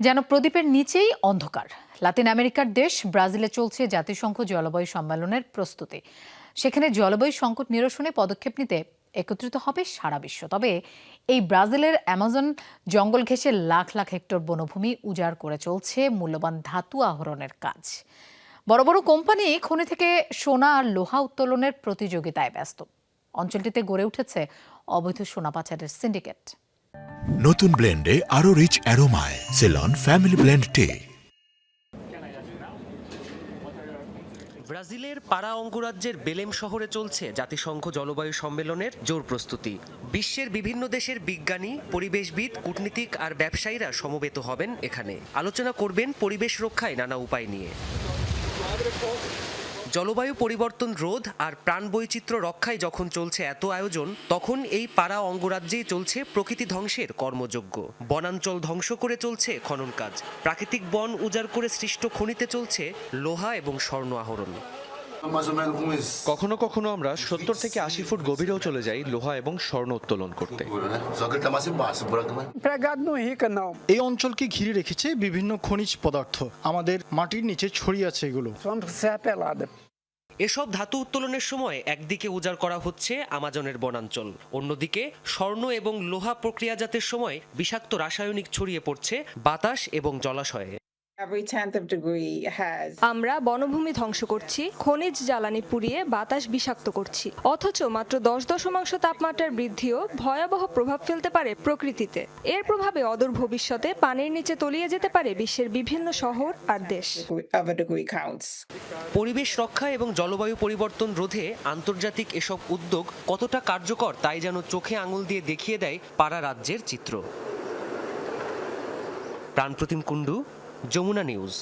যেন প্রদীপের নিচেই অন্ধকার। লাতিন আমেরিকার দেশ ব্রাজিলে চলছে জাতিসংঘ জলবায়ু সম্মেলনের প্রস্তুতি। সেখানে জলবায়ু সংকট নিরসনে পদক্ষেপ নিতে একত্রিত হবে সারা বিশ্ব। তবে এই ব্রাজিলের অ্যামাজন জঙ্গল ঘেঁষে লাখ লাখ হেক্টর বনভূমি উজাড় করে চলছে মূল্যবান ধাতু আহরণের কাজ। বড় বড় কোম্পানি খনি থেকে সোনা আর লোহা উত্তোলনের প্রতিযোগিতায় ব্যস্ত। অঞ্চলটিতে গড়ে উঠেছে অবৈধ সোনা পাচারের সিন্ডিকেট। নতুন ব্লেন্ডে আরও রিচ অ্যারোমায় সেলন ফ্যামিলি ব্লেন্ড টে ব্রাজিলের পারা অঙ্গরাজ্যের বেলেম শহরে চলছে জাতিসংঘ জলবায়ু সম্মেলনের জোর প্রস্তুতি। বিশ্বের বিভিন্ন দেশের বিজ্ঞানী, পরিবেশবিদ, কূটনীতিক আর ব্যবসায়ীরা সমবেত হবেন এখানে। আলোচনা করবেন পরিবেশ রক্ষায় নানা উপায় নিয়ে। জলবায়ু পরিবর্তন রোধ আর প্রাণ বৈচিত্র্য রক্ষায় যখন চলছে এত আয়োজন, তখন এই পাড়া অঙ্গরাজ্যেই চলছে প্রকৃতি ধ্বংসের কর্মযোগ্য বনাঞ্চল ধ্বংস করে চলছে খনন কাজ। প্রাকৃতিক বন উজাড় করে সৃষ্ট খনিতে চলছে লোহা এবং স্বর্ণ আহরণ। কখনো কখনো আমরা সত্তর থেকে আশি ফুট গভীরেও চলে যাই লোহা এবং স্বর্ণ উত্তোলন করতে। Não. এই অঞ্চলকে ঘিরে রেখেছে বিভিন্ন খনিজ পদার্থ? আমাদের মাটির নিচে ছড়িয়ে আছে এগুলো. এসব ধাতু উত্তোলনের সময় একদিকে উজাড় করা হচ্ছে আমাজনের বনাঞ্চল অন্যদিকে স্বর্ণ এবং লোহা প্রক্রিয়াজাতের সময় বিষাক্ত রাসায়নিক ছড়িয়ে পড়ছে বাতাস এবং জলাশয়ে। Every tenth of degree has আমরা বনভূমি ধ্বংস করছি খনিজ জ্বালানি পুড়িয়ে বাতাস বিষাক্ত করছি। অথচ মাত্র দশ দশমাংশ তাপমাত্রার বৃদ্ধিও ভয়াবহ প্রভাব ফেলতে পারে প্রকৃতিতে। এর প্রভাবে অদূর ভবিষ্যতে পানির নিচে তলিয়ে যেতে পারে বিশ্বের বিভিন্ন শহর আর দেশ. পরিবেশ রক্ষা এবং জলবায়ু পরিবর্তন রোধে আন্তর্জাতিক এসব উদ্যোগ কতটা কার্যকর তাই যেন চোখে আঙুল দিয়ে দেখিয়ে দেয় পাড়া রাজ্যের চিত্র। প্রাণপ্রতিম কুণ্ডু যমুনা নিউজ